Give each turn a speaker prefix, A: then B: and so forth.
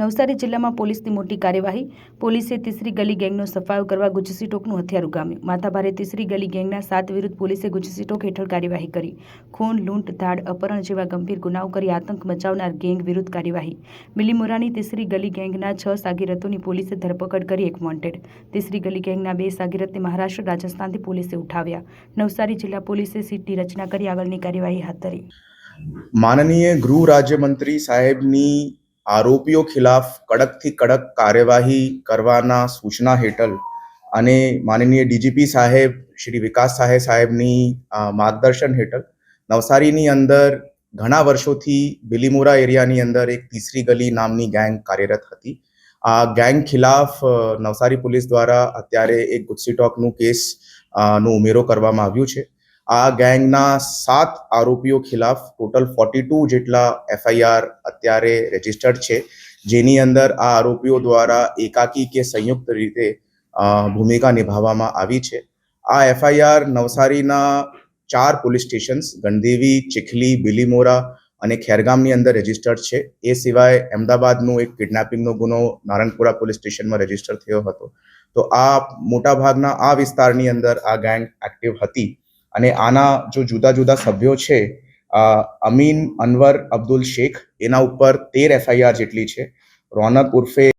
A: નવસારી જિલ્લામાં પોલીસની મોટી કાર્યવાહી. પોલીસે તીસરી ગલી ગેંગનો સફાયો કરવા ગુજસી ટોકનું હથિયાર ઉગામ્યું. માથાભારે તીસરી ગલી ગેંગના સાત વિરુદ્ધ પોલીસે ગુજસી ટોક હેઠળ કાર્યવાહી કરી. ખૂન, લૂંટ, ધાડ, અપહરણ જેવા ગંભીર ગુનાઓ કરી આતંક મચાવનાર ગેંગ વિરુદ્ધ કાર્યવાહી. બિલીમોરાની તીસરી ગલી ગેંગના છ સાગીરતોની પોલીસે ધરપકડ કરી એક વોન્ટેડ તીસરી ગલી ગેંગના બે સાગીરતને મહારાષ્ટ્ર, રાજસ્થાનથી પોલીસે ઉઠાવ્યા. નવસારી જિલ્લા પોલીસે સીટની રચના કરી આગળની કાર્યવાહી હાથ ધરી.
B: માનનીય ગૃહ રાજ્યમંત્રી સાહેબની આરોપીઓ ખિલાફ કડકથી કડક કાર્યવાહી કરવાના સૂચના હેઠળ અને માનનીય ડીજીપી સાહેબ, શ્રી વિકાસ સાહેબ સાહેબની માર્ગદર્શન હેઠળ નવસારીની અંદર ઘણા વર્ષોથી બિલીમોરા એરિયાની અંદર એક તીસરી ગલી નામની ગેંગ કાર્યરત હતી. આ ગેંગ ખિલાફ નવસારી પોલીસ દ્વારા અત્યારે એક ગુજસી ટોકનું કેસ નો ઉમેરો કરવામાં આવ્યું છે. આ ગેંગના સાત આરોપીઓ ખિલાફ ટોટલ ફોર્ટી ટુ જેટલા એફઆઈઆર અત્યારે રજિસ્ટર્ડ છે, જેની અંદર આ આરોપીઓ દ્વારા એકાકી કે સંયુક્ત રીતે ભૂમિકા નિભાવવામાં આવી છે. આ એફઆઈઆર નવસારીના ચાર પોલીસ સ્ટેશન્સ, ગણદેવી, ચીખલી, બિલીમોરા અને ખેરગામની અંદર રજીસ્ટર્ડ છે. એ સિવાય અમદાવાદનું એક કિડનેપિંગનો ગુનો નારણપુરા પોલીસ સ્ટેશનમાં રજિસ્ટર થયો હતો. તો આ મોટાભાગના આ વિસ્તારની અંદર આ ગેંગ એક્ટિવ હતી. અને આના જો જુદા જુદા સભ્યો છે અમીન, અનવર, અબ્દુલ શેખ, એના ઉપર તેર એફઆઈઆર જેટલી છે. રોનક ઉર્ફે